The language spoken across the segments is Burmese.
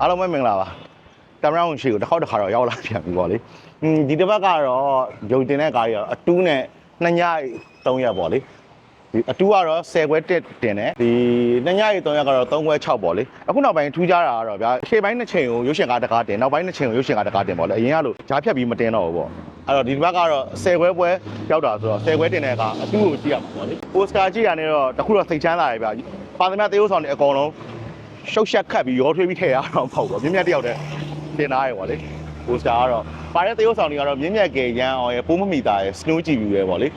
အားလုံးပဲမင်္ဂလာပါကင်မရာဝင်ရှိကိုတစ်ခေါက်တစ်ခါတော့ရောက်လာပြန်ပြီပေါ့လေอืมဒီတစ်ပတ်ကတော့ရုံတင်တဲ့ကားကြီးကတော့အတူးနဲ့နှစ်ည3ရက်ပေါ့လေဒီအတူးကတော့10ခွဲတက်တင်တယ်ဒီနှစ်ည3ရက်ကတော့3ခွဲ6ပေါ့လေအခုနောက်ပိုင်းထူးခြားတာကတော့ဗျာရှေ့ပိုင်းနှစ်ချိန်ကိုရုပ်ရှင်ကားတစ်ကားတင်နောက်ပိုင်းနှစ်ချိန်ကိုရုပ်ရှင်ကားတစ်ကားတင်ပေါ့လေအရင်ကလို့ဂျားဖြတ်ပြီးမတင်တော့ဘူးပေါ့အဲ့တော့ဒီတစ်ပတ်ကတော့10ခွဲပွဲရောက်တာဆိုတော့10ခွဲတင်တဲ့ကားအတူးကိုကြည့်ရမှာပေါ့လေပိုစတာကြည့်ရနေတော့တခုတော့စိတ်ချမ်းသာတယ်ဗျာပါသမားသေယုတ်ဆောင်တွေအကုန်လုံး ရှုပ်ရှက်ခတ်ပြီးရောထွေးပြီးထည့်ရတော့မဟုတ်ဘူးမြင့်မြတ်တယောက်တည်းတင်သားရယ်ပေါ့လေပိုစတာကတော့ပါတဲ့သရုပ်ဆောင်တွေကတော့မြင့်မြတ်ကရန်အောင်ရယ်ပိုးမမီတာရယ်စနိုးကြည့်ပြီးရယ်ပေါ့လေ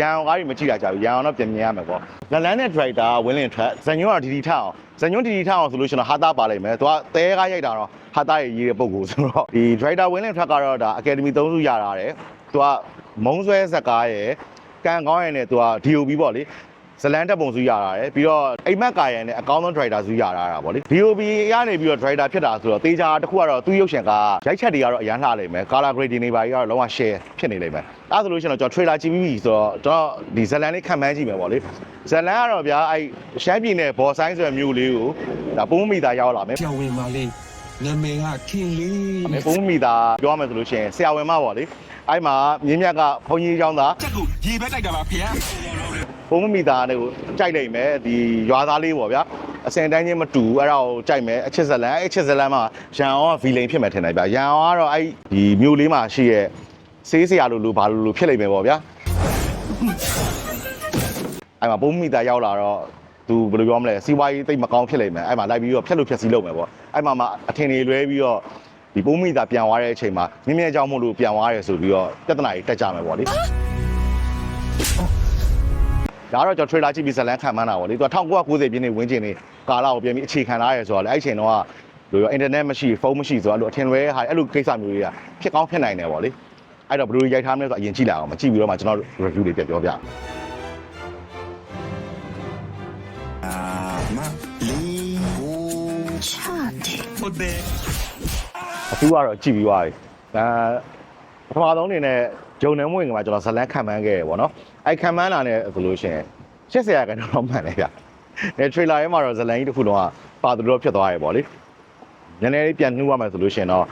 ရန်အောင်ကားကြီးမကြည့်တာကြဘူးရန်အောင်တော့ပြင်မြင်ရမယ်ပေါ့ဇလန်နဲ့ဒရိုက်တာဝင်းလင်ထက်ဇန်ညွန်းကဒီဒီထအောင်ဇန်ညွန်းဒီဒီထအောင်ဆိုလို့ရှိရင်တော့ဟာတာပါလိမ့်မယ်သူကတဲကားရိုက်တာတော့ဟာတာရဲ့ရေးတဲ့ပုံကိုဆိုတော့ဒီဒရိုက်တာဝင်းလင်ထက်ကတော့ဒါအကယ်ဒမီ၃စုရတာတယ်သူကမုံဆွဲဇက်ကားရယ်ကန်ကောင်းရယ်နဲ့သူက DOB ပေါ့လေ ဇလန်တက်ပုံစုရတာရယ်ပြီးတော့အိမ်မက်ကာယန်နဲ့အကောင်းဆုံး driver စုရတာတာဗောလေ DOB ကနေပြီးတော့ driver ဖြစ်တာဆိုတော့တေချာတစ်ခုကတော့သူ့ရုပ်ရှင်ကရိုက်ချက်တွေကတော့အရန်လှလိမ့်မယ် color grading တွေပါကြီးကတော့လုံးဝ share ဖြစ်နေလိမ့်မယ်အဲဒါဆိုလို့ရှိရင်တော့ကျွန်တော် trailer ကြည့်ပြီးပြီဆိုတော့ကျွန်တော်ဒီဇလန်လေးခံမှန်းကြည့်မယ်ဗောလေဇလန်ကတော့ဗျာအဲရှမ်းပြည်နယ်ဘော်ဆိုင်ဆိုတဲ့မြို့လေးကိုဒါပုံးမိသားရောက်လာမယ် ပြောင်းဝင်ပါလေနာမည်ကခင်လေး အမေပုံးမိသားပြောရမယ်ဆိုလို့ရှိရင်ဆရာဝန်မဗောလေအဲ့မှာမြင်းမြတ်ကဘုန်းကြီးเจ้าသား တက်ကူရေဘက်တိုက်တာပါဖေ။ ဘုံမမိသားတွေကိုကြိုက်နိုင်မယ်ဒီရွာသားလေးပေါ့ဗျာအစင်တိုင်းချင်းမတူဘူးအဲ့ဒါကိုကြိုက်မယ်အချစ်ဇလန်အဲ့ချစ်ဇလန်မှာရန်အောင်ကဗီလိန်ဖြစ်မယ်ထင်တယ်ဗျာရန်အောင်ကတော့အဲ့ဒီမြို့လေးမှာရှိရဲ့ဆေးစရာလိုလိုဘာလိုလိုဖြစ်လိမ့်မယ်ပေါ့ဗျာအဲ့မှာဘုံမိသားရောက်လာတော့သူဘယ်လိုပြောမလဲစီးပွားရေးတိတ်မကောင်းဖြစ်လိမ့်မယ်အဲ့မှာလိုက်ပြီးတော့ဖြက်လို့ဖြက်စီးလုပ်မယ်ပေါ့အဲ့မှာမှအထင်တွေလွဲပြီးတော့ဒီပုံမိသားပြန်သွားတဲ့အချိန်မှာမြင်းမြဲကြောင်းမို့လို့ပြန်သွားရဲဆိုပြီးတော့ပြဿနာကြီးတက်ကြမယ်ပေါ့လေ ဒါကတော့ကျွန်တော် trailer ကြည့်ပြီးဇလန်းခံမှန်းတာပေါ့လေသူက1990ပြည့်နှစ်ဝင်းကျင်နေကာလာကိုပြန်ပြီးအခြေခံလာရဲဆိုတော့လေအဲ့ချိန်တော့ကလိုရော internet မရှိဖုန်းမရှိဆိုတော့အဲ့လိုအထင်လွဲဟာအဲ့လိုကိစ္စမျိုးတွေကဖြစ်ကောင်းဖြစ်နိုင်တယ်ပေါ့လေအဲ့တော့ဘယ်လိုရိုက်ထားမလဲဆိုတော့အရင်ကြည့်လာအောင်မကြည့်ပြီးတော့မှကျွန်တော် review တွေပြပြောပြအာမလီဟိုချာတီဟုတ်တယ်အတူကတော့ကြည့်ပြီးသွားပြီဒါပထမဆုံးအနေနဲ့ ဂျုံနံမွေငမှာကျွန်တော်ဇလန်းခံမှန်းခဲ့ရပေါ့နော်အဲ့ခံမှန်းလာနေဆိုလို့ရှင်ရှစ်ဆရာကတော့တော့မှန်တယ်ဗျ။ဒါထရေလာထဲမှာတော့ဇလန်းကြီးတစ်ခုလုံးကပါသလိုတော့ဖြစ်သွားရပေါ့လေ။နည်းနည်းလေးပြန်နှူးရမယ်ဆိုလို့ရှင်တော့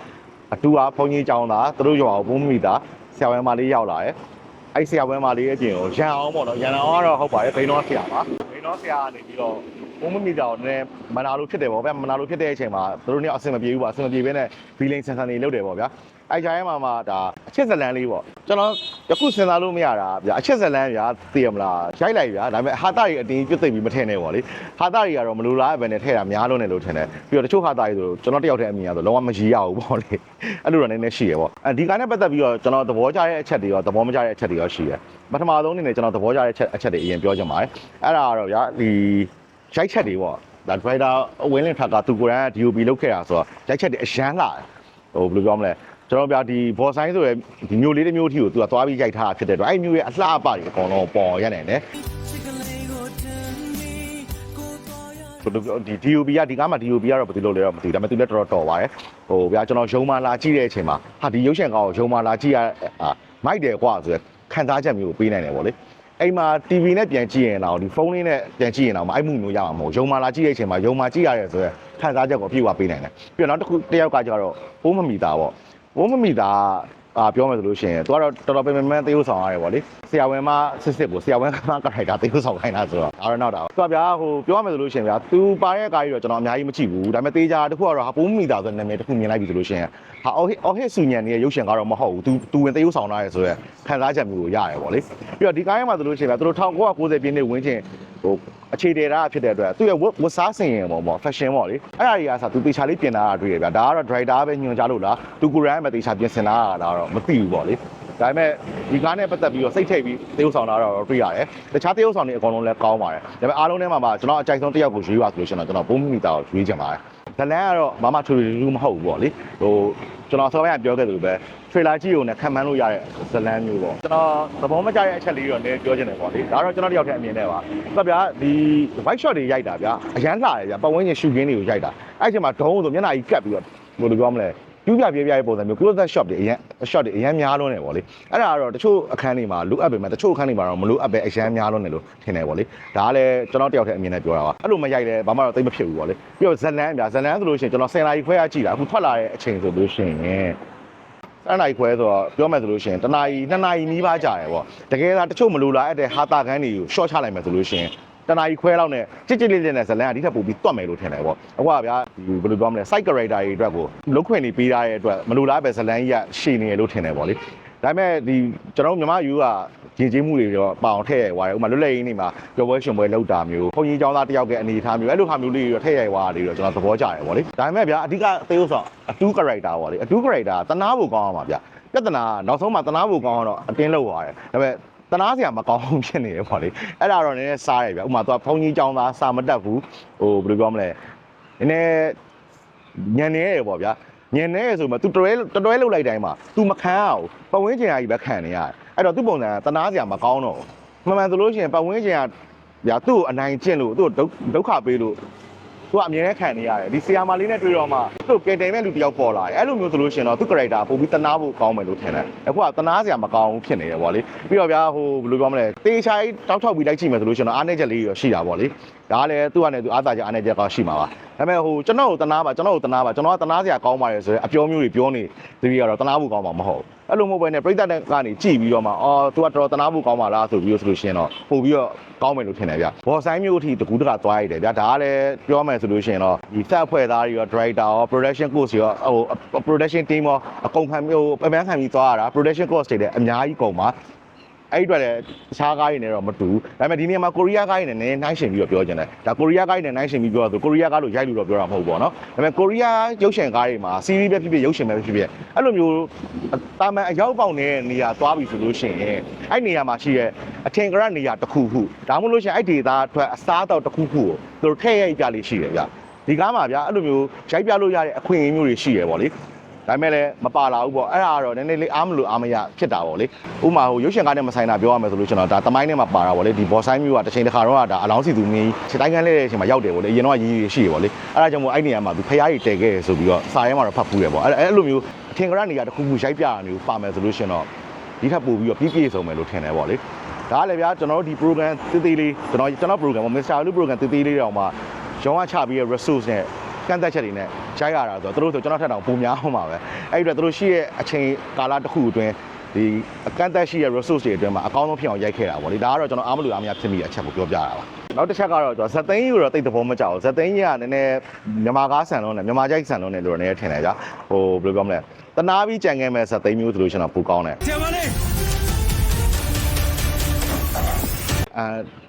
အတူအားဘုန်းကြီးကြောင်းသားသူတို့ရွာကိုပုံမိတာဆရာဝန်မလေးရောက်လာတယ်။အဲ့ဆရာဝန်မလေးရဲ့အပြင်ကိုရန်အောင်ပေါ့နော်။ရန်အောင်ကတော့ဟုတ်ပါတယ်ဘိန်းတော်ဆရာပါ။ဘိန်းတော်ဆရာကနေပြီးတော့ ဘုန်းမိသားကိုနည်းနည်းမနာလို့ဖြစ်တယ်ပေါ့ဗျာမနာလို့ဖြစ်တဲ့အချိန်မှာသူတို့เนี่ยအဆင်မပြေဘူးပါအဆင်မပြေဘဲနဲ့ဘီလိန်ဆန်ဆန်နေလုပ်တယ်ပေါ့ဗျာအဲ့ကြားထဲမှာမှဒါအချစ်ဇလန်းလေးပေါ့ကျွန်တော်ယခုစဉ်းစားလို့မရတာဗျာအချစ်ဇလန်းဗျာသိရမလားရိုက်လိုက်ဗျာဒါပေမဲ့ဟာတာတွေအတင်းပြစ်သိပ်ပြီးမထည့်နဲ့ပေါ့လေဟာတာတွေကတော့မလိုလားပဲနဲ့ထည့်တာများလို့နေလို့ထင်တယ်ပြီးတော့တချို့ဟာတာတွေဆိုကျွန်တော်တယောက်တည်းအမြင်ရဆိုလုံးဝမရီးရဘူးပေါ့လေအဲ့လိုတော့နည်းနည်းရှိရပေါ့အဲဒီကနေ့ပတ်သက်ပြီးတော့ကျွန်တော်သဘောကျတဲ့အချက်တွေရောသဘောမကျတဲ့အချက်တွေရောရှိတယ်ပထမဆုံးအနေနဲ့ကျွန်တော်သဘောကျတဲ့အချက်အချက်တွေအရင်ပြောချင်ပါတယ်အဲ့ဒါကတော့ဗျာဒီ ရိုက်ချက်တွေပေါ့ဒါ driver ဝင်းလင်ထက်ကသူကိုယ်တိုင်က DOB လုပ်ခဲ့တာဆိုတော့ရိုက်ချက်တွေအရန်လာတယ်ဟိုဘယ်လိုပြောမလဲကျွန်တော်ပြဒီဘော်ဆိုင်ဆိုရယ်ဒီမျိုးလေးတစ်မျိုးထီကိုသူကသွားပြီးရိုက်ထားတာဖြစ်တဲ့အတွက်အဲ့ဒီမျိုးရဲ့အလှအပတွေအကုန်လုံးပေါ်ရနေတယ်ဘယ်လိုပြောဒီ DOB ကဒီကားမှာ DOB ကတော့ဘယ်သူလုပ်လဲတော့မသိဘူးဒါပေမဲ့သူလည်းတော်တော်တော်ပါတယ်ဟိုဗျာကျွန်တော်ရုံမာလာကြည့်တဲ့အချိန်မှာဟာဒီရုပ်ရှင်ကောင်ကိုရုံမာလာကြည့်ရအာမိုက်တယ်ကွာဆိုရယ်ခံစားချက်မျိုးကိုပေးနိုင်တယ်ဗောလေ အိမ်မှာ TV နဲ့ပြန်ကြည့်ရင်တော့ဒီဖုန်းလေးနဲ့ပြန်ကြည့်ရင်တော့အဲ့မှုမျိုးရမှာမဟုတ်ရုံမာလာကြည့်တဲ့အချိန်မှာရုံမာကြည့်ရတယ်ဆိုရယ်ခံစားချက်ကိုအပြည့်အဝပေးနိုင်တယ်ပြီးတော့နောက်တစ်ခုတစ်ယောက်ကကျတော့ပိုးမမီတာဗောပိုးမမီတာ အာပြောမယ်ဆိုလို့ရှိရင်သူကတော့တော်တော်ပင်ပင်ပန်းသေယုပ်ဆောင်ရတယ်ဗောလေဆရာဝန်မစစ်စစ်ကိုဆရာဝန်ကမှကထိုက်တာသေယုပ်ဆောင်ခိုင်းတာဆိုတော့ဒါတော့နောက်တာပါသူကဗျာဟိုပြောရမယ်ဆိုလို့ရှိရင်ဗျာသူပါတဲ့ကားကြီးတော့ကျွန်တော်အများကြီးမကြည့်ဘူးဒါပေမဲ့သေချာတစ်ခုကတော့ဟာပိုးမမီတာဆိုတဲ့နာမည်တစ်ခုမြင်လိုက်ပြီဆိုလို့ရှိရင်ဟာအော်ဟစ်အော်ဟစ်ဆူညံနေတဲ့ရုပ်ရှင်ကတော့မဟုတ်ဘူးသူသူဝင်သေယုပ်ဆောင်လာရဲဆိုရဲခံစားချက်မျိုးကိုရတယ်ဗောလေပြီးတော့ဒီကားထဲမှာဆိုလို့ရှိရင်ဗျာသူတို့1990ပြည့်နှစ်ဝင်းချင်း ဟိုအခြေတည်တာဖြစ်တဲ့အတွက်သူရဲ့ဝတ်ဝတ်စားစင်ရင်ပေါ့ပေါ့ fashion ပေါ့လေအဲ့ဒါတွေကဆိုသူတေချာလေးပြင်လာတာတွေ့ရဗျာဒါကတော့ driver ပဲညွှန်ကြားလို့လားသူကိုယ်တိုင်ပဲတေချာပြင်ဆင်လာတာတော့မသိဘူးပေါ့လေဒါပေမဲ့ဒီကားနဲ့ပတ်သက်ပြီးတော့စိတ်ထိတ်ပြီးသေယုပ်ဆောင်လာတော့တွေ့ရတယ်တခြားသေယုပ်ဆောင်တွေအကုန်လုံးလည်းကောင်းပါတယ်ဒါပေမဲ့အားလုံးထဲမှာမှကျွန်တော်အကြိုက်ဆုံးတစ်ယောက်ကိုရွေးပါဆိုလို့ရှိရင်တော့ကျွန်တော်ဘုံမီတာကိုရွေးချင်ပါတယ်ဇလန်ကတော့မမထူထူမဟုတ်ဘူးပေါ့လေဟို ကျွန်တော်ဆောင်းပိုင်းကပြောခဲ့သလိုပဲ trailer ကြည့်ုံနဲ့ခံမှန်းလို့ရတဲ့ဇလန်မျိုးပေါ့ကျွန်တော်သဘောမကျတဲ့အချက်လေးတော့လည်းပြောချင်တယ်ပေါ့လေဒါတော့ကျွန်တော်တယောက်တည်းအမြင်နဲ့ပါဟုတ်ဗျာဒီ white shot တွေရိုက်တာဗျာအရန်လှတယ်ဗျာပတ်ဝန်းကျင်ရှူခင်းတွေကိုရိုက်တာအဲ့အချိန်မှာဒုံးဆိုမျက်နှာကြီးကတ်ပြီးတော့ဘယ်လိုပြောမလဲ ပြူးပြပြပြရဲ့ပုံစံမျိုး close up shot တွေအရင် shot တွေအရင်များလွန်းနေပေါ့လေအဲ့ဒါကတော့တချို့အခန်းတွေမှာလိုအပ်ပေမဲ့တချို့အခန်းတွေမှာတော့မလိုအပ်ပဲအရင်များလွန်းနေလို့ထင်တယ်ပေါ့လေဒါကလည်းကျွန်တော်တယောက်တည်းအမြင်နဲ့ပြောတာပါအဲ့လိုမရိုက်လဲဘာမှတော့သိမဖြစ်ဘူးပေါ့လေပြီးတော့ဇလန်းပြဇလန်းဆိုလို့ရှိရင်ကျွန်တော်10နာရီခွဲရကြည့်တာအခုထွက်လာတဲ့အချိန်ဆိုလို့ရှိရင်စမ်းနိုင်ခွဲဆိုတော့ပြောမယ်ဆိုလို့ရှိရင်တနာရီနှစ်နာရီနီးပါးကြာတယ်ပေါ့တကယ်တော့တချို့မလိုလားအဲ့တဲ့ဟာတာခန်းတွေကို short ချလိုက်မယ်ဆိုလို့ရှိရင် တနာရီခွဲလောက်နဲ့ကြစ်ကြစ်လေးလေးနဲ့ဇလန်းကဒီထက်ပိုပြီးတွတ်မယ်လို့ထင်တယ်ပေါ့အခုကဗျာဒီဘယ်လိုပြောမလဲ side character တွေအတွက်ကိုလုတ်ခွင့်နေပေးထားတဲ့အတွက်မလိုလားပဲဇလန်းကြီးကရှည်နေရလို့ထင်တယ်ပေါ့လေဒါပေမဲ့ဒီကျွန်တော်တို့မြန်မာယူကရင်ကျေးမှုတွေတော့ပအောင်ထည့်ရသွားတယ်ဥပမာလွတ်လပ်ရေးနေမှာပျော်ပွဲရှင်ပွဲလောက်တာမျိုးခွန်ကြီးကျောင်းသားတယောက်ရဲ့အနေအထားမျိုးအဲ့လိုဟာမျိုးလေးတွေတော့ထည့်ရသွားတယ်လို့ကျွန်တော်သဘောကျတယ်ပေါ့လေဒါပေမဲ့ဗျာအဓိကသေဥဆောင်အတူ character ပေါ့လေအတူ character တနာဖို့ကောင်းအောင်ပါဗျာပြဿနာနောက်ဆုံးမှာတနာဖို့ကောင်းအောင်တော့အတင်းလောက်သွားတယ်ဒါပေမဲ့ တနာစရာမကောင်းဘူးဖြစ်နေတယ်ပေါ့လေအဲ့ဒါတော့နည်းနည်းစားရဗျာဥပမာသူကဖုန်ကြီးကျောင်းသားစာမတက်ဘူးဟိုဘယ်လိုပြောမလဲနည်းနည်းညံနေရပေါ့ဗျာညံနေရဆိုမှ तू တွဲတွဲလောက်လိုက်တိုင်းမှာ तू မခံရဘူးပဝင်းကျင်အကြီးပဲခံနေရတယ်အဲ့တော့သူ့ပုံစံကတနာစရာမကောင်းတော့ဘူးမှန်မှန်ဆိုလို့ရှိရင်ပဝင်းကျင်ကဗျာသူ့ကိုအနိုင်ကျင့်လို့သူ့ကိုဒုက္ခပေးလို့ သူကအမြင်နဲ့ခံနေရတယ်ဒီဆီယာမာလေးနဲ့တွေ့တော့မှသူ့ကင်တယ်မဲ့လူတယောက်ပေါ်လာတယ်အဲ့လိုမျိုးဆိုလို့ရှိရင်တော့သူ့ character ပို့ပြီးတနာဖို့ကောင်းမယ်လို့ထင်တယ်အခုကတနာစရာမကောင်းဘူးဖြစ်နေတယ်ဗောလေပြီးတော့ဗျာဟိုဘယ်လိုပြောမလဲတေးချိုင်းတောက်ထောက်ပြီးလိုက်ကြည့်မယ်ဆိုလို့ရှိရင်တော့အားနေချက်လေးရောရှိတာဗောလေဒါကလည်းသူ့ကနေသူအားသာချက်အားနေချက်ကရှိမှာပါဒါပေမဲ့ဟိုကျွန်တော်ကိုတနာပါကျွန်တော်ကိုတနာပါကျွန်တော်ကတနာစရာကောင်းပါတယ်ဆိုရင်အပြောမျိုးတွေပြောနေတတိကတော့တနာဖို့ကောင်းမှာမဟုတ်ဘူး အဲ့လိုမျိုးပဲနဲ့ပြိတ္တတဲ့ကနေကြည့်ပြီးတော့မှအော် तू ကတော်တော်တနာဖို့ကောင်းပါလားဆိုပြီးဆိုလို့ရှိရင်တော့ပို့ပြီးတော့ကောင်းမယ်လို့ထင်တယ်ဗျဘော်ဆိုင်မျိုးအထိတကူတကသွားရတယ်ဗျဒါကလည်းပြောမယ်ဆိုလို့ရှိရင်တော့ဒီစက်ဖွဲ့သားတွေရော director ရော production course ရောဟို production team ရောအကုန်ခံမျိုးအပန်းခံပြီးသွားရတာ production course တွေလည်းအများကြီးကုန်ပါ အဲ့ဒီအတွက်လည်းတခြားကားတွေနဲ့တော့မတူဘူးဒါပေမဲ့ဒီနေရာမှာကိုရီးယားကားတွေနဲ့နည်းနည်းနှိုင်းယှဉ်ပြီးတော့ပြောချင်တယ်ဒါကိုရီးယားကားတွေနဲ့နှိုင်းယှဉ်ပြီးပြောတာဆိုကိုရီးယားကားလို့ရိုက်လို့တော့ပြောတာမဟုတ်ဘူးပေါ့နော်ဒါပေမဲ့ကိုရီးယားရုပ်ရှင်ကားတွေမှာ series ပဲဖြစ်ဖြစ်ရုပ်ရှင်ပဲဖြစ်ဖြစ်အဲ့လိုမျိုးတာမန်အရောက်ပေါက်နေတဲ့နေရာသွားပြီဆိုလို့ရှိရင်အဲ့နေရာမှာရှိတဲ့အထင်ကရနေရာတစ်ခုခုဒါမှမဟုတ်လို့ရှိရင်အဲ့ဒေသအတွက်အစားအသောက်တစ်ခုခုကိုသူတို့ထည့်ရိုက်ပြလေးရှိတယ်ဗျဒီကားမှာဗျအဲ့လိုမျိုးရိုက်ပြလို့ရတဲ့အခွင့်အရေးမျိုးတွေရှိရပေါ့လေ ဒါပေမဲ့လည်းမပါလာဘူးပေါ့အဲ့ဒါကတော့နည်းနည်းလေးအားမလို့အားမရဖြစ်တာပေါ့လေဥပမာဟိုရုပ်ရှင်ကားနဲ့မဆိုင်တာပြောရမယ်ဆိုလို့ကျွန်တော်ဒါတမိုင်းနဲ့မှာပါတာပေါ့လေဒီဘော်ဆိုင်မျိုးကတစ်ချိန်တစ်ခါတော့ဒါအလောင်းစီသူမင်းခြေတိုင်းကန်းလဲတဲ့အချိန်မှာရောက်တယ်ပေါ့လေအရင်တော့ရည်ရည်ရှိရပေါ့လေအဲ့ဒါကြောင့်မို့အဲ့နေရာမှာသူဖျားကြီးတဲခဲ့ဆိုပြီးတော့စာရဲမှာတော့ဖတ်ဖူးတယ်ပေါ့အဲ့အဲ့လိုမျိုးအထင်ကရနေရာတစ်ခုခုရိုက်ပြတာမျိုးပါမယ်ဆိုလို့ရှင်တော့ဒီထက်ပိုပြီးတော့ပြည့်ပြည့်စုံမယ်လို့ထင်တယ်ပေါ့လေဒါကလည်းဗျာကျွန်တော်တို့ဒီ program တေးသေးလေးကျွန်တော်ကျွန်တော် program ပေါ့ Mr. Lu program တေးသေးလေးတောင်မှရောင်းရချပြီးရ resource နဲ့ ကန့်သက်ချက်တွေနဲ့ရိုက်ရတာဆိုတော့သူတို့ဆိုကျွန်တော်ထက်တောင်ပုံများအောင်ပါပဲအဲ့ဒီအတွက်သူတို့ရှိရဲ့အချိန်ကာလတစ်ခုအတွင်းဒီအကန့်အသတ်ရှိရဲ့ resource တွေအတွင်းမှာအကောင်းဆုံးဖြစ်အောင်ရိုက်ခဲ့တာပေါ့လေဒါကတော့ကျွန်တော်အားမလို့အားမရဖြစ်မိတဲ့အချက်ကိုပြောပြတာပါနောက်တစ်ချက်ကတော့ကျွန်တော်ဇက်သိန်းကြီးကိုတော့တိတ်သဘောမကျဘူးဇက်သိန်းကြီးကနည်းနည်းမြန်မာကားဆန်လုံးနဲ့မြန်မာကြိုက်ဆန်လုံးနဲ့လို့တော့နည်းနည်းထင်တယ်ကြာဟိုဘယ်လိုပြောမလဲတနာပြီးကြံခဲ့မဲ့ဇက်သိန်းမျိုးဆိုလို့ရှိရင်တော့ပိုကောင်းတယ်ဆရာမလေး အဲ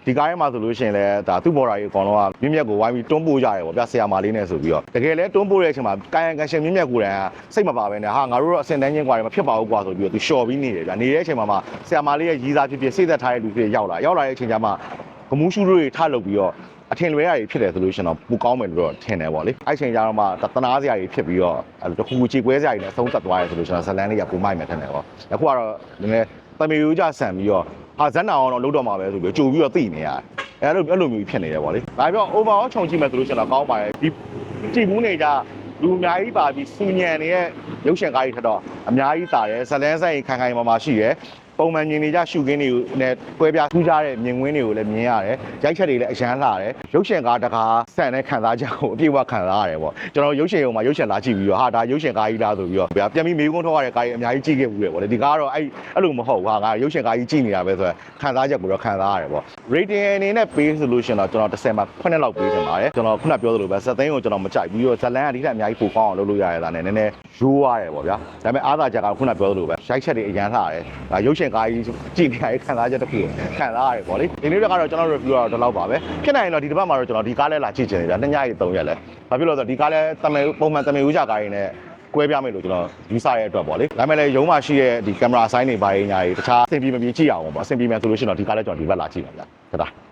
ဒီကားထဲမှာဆိုလို့ရှိရင်လည်းဒါသူ့ဘော်ဒါကြီးအကောင်လုံးကမြင့်မြတ်ကိုဝိုင်းပြီးတွန်းပို့ကြရတယ်ပေါ့ဗျဆရာမလေးနဲ့ဆိုပြီးတော့တကယ်လဲတွန်းပို့တဲ့အချိန်မှာကာယံကန်ရှင်မြင့်မြတ်ကိုယ်တိုင်ကစိတ်မပါဘဲနဲ့ဟာငါတို့တော့အစင်တန်းချင်းကွာတယ်မဖြစ်ပါဘူးကွာဆိုပြီးတော့သူလျှော်ပြီးနေတယ်ဗျနေတဲ့အချိန်မှာမှဆရာမလေးရဲ့ရီးစားဖြစ်ဖြစ်စိတ်သက်ထားတဲ့လူတွေရောက်လာရောက်လာတဲ့အချိန်ကျမှဂမူးရှူတွေထလုပ်ပြီးတော့အထင်လွဲရတွေဖြစ်တယ်ဆိုလို့ရှိရင်တော့ပူကောင်းမယ်လို့တော့ထင်တယ်ပေါ့လေအဲ့ချိန်ကျတော့မှတနာစရာတွေဖြစ်ပြီးတော့အဲ့လိုတခုခုချေကွဲစရာတွေနဲ့အဆုံးသတ်သွားတယ်ဆိုလို့ရှိရင်ဇလန်လေးကပူမိုက်မယ်ထင်တယ်ပေါ့အခုကတော့နည်းနည်းတမေယူကြဆန်ပြီးတော့ ဟာဇက်နာအောင်တော့လုံးတော့မှာပဲဆိုပြီးကြိုပြီးတော့သိနေရတယ်အဲ့လိုအဲ့လိုမျိုးဖြစ်နေတယ်ပေါ့လေဒါပြော overall ခြုံကြည့်မယ်ဆိုလို့ရှိရင်တော့ကောင်းပါတယ်ဒီကြည့်ဘူးနေကြလူအများကြီးပါပြီးစူညံနေတဲ့ရုပ်ရှင်ကားကြီးထက်တော့အများကြီးတာတယ်ဇလန်းဆိုင်ခိုင်ခိုင်မာမာရှိတယ် ပုံမှန်မြင်နေကြရှုခင်းတွေကိုနဲ့ကွဲပြားထူးခြားတဲ့မြင်ကွင်းတွေကိုလည်းမြင်ရတယ်ရိုက်ချက်တွေလည်းအရန်လှတယ်ရုပ်ရှင်ကားတကားဆန်တဲ့ခံစားချက်ကိုအပြည့်အဝခံစားရတယ်ပေါ့ကျွန်တော်ရုပ်ရှင်ရုံမှာရုပ်ရှင်လာကြည့်ပြီးတော့ဟာဒါရုပ်ရှင်ကားကြီးလားဆိုပြီးတော့ဗျာပြန်ပြီးမေးခွန်းထုတ်ရတဲ့ကားကြီးအများကြီးကြည့်ခဲ့ဘူးလေပေါ့လေဒီကားကတော့အဲ့အဲ့လိုမဟုတ်ဘူးဟာငါရုပ်ရှင်ကားကြီးကြည့်နေတာပဲဆိုတော့ခံစားချက်ကိုတော့ခံစားရတယ်ပေါ့ rating အနေနဲ့ပေးဆိုလို့ရှိရင်တော့ကျွန်တော်10မှာ9လောက်ပေးချင်ပါတယ်ကျွန်တော်ခုနပြောသလိုပဲဇက်သိန်းကိုကျွန်တော်မကြိုက်ဘူးပြီးတော့ဇလန်ကဒီထက်အများကြီးပိုကောင်းအောင်လုပ်လို့ရရတာနဲ့နည်းနည်းရိုးရတယ်ပေါ့ဗျာဒါပေမဲ့အားသာချက်ကခုနပြောသလိုပဲရိုက်ချက်တွေအရန်လှတယ်ဒါရုပ်ရှင်ကားကြီးကြည့်နေရတဲ့ခံစားချက်တစ်ခုကိုခံစားရတယ်ပေါ့လေဒီနေ့ကတော့ကျွန်တော် review ကတော့ဒီလောက်ပါပဲဖြစ်နိုင်ရင်တော့ဒီတစ်ပတ်မှာတော့ကျွန်တော်ဒီကားလဲလာကြည့်ချင်တယ်ဗျာနှစ်ညရီ3ရက်လဲဘာဖြစ်လို့လဲဆိုတော့ဒီကားလဲတမယ်ပုံမှန်တမယ်ဦးကြကားရင်းနဲ့ကွဲပြားမယ်လို့ကျွန်တော်ယူဆရတဲ့အတွက်ပေါ့လေဒါပေမဲ့လည်းရုံးမှာရှိတဲ့ဒီကင်မရာဆိုင်းတွေဘာရင်းညာတွေတခြားအဆင်ပြေမပြေကြည့်အောင်ပေါ့အဆင်ပြေမယ်ဆိုလို့ရှိရင်တော့ဒီကားလဲကျွန်တော်ဒီဘက်လာကြည့်ပါဗျာတဒါ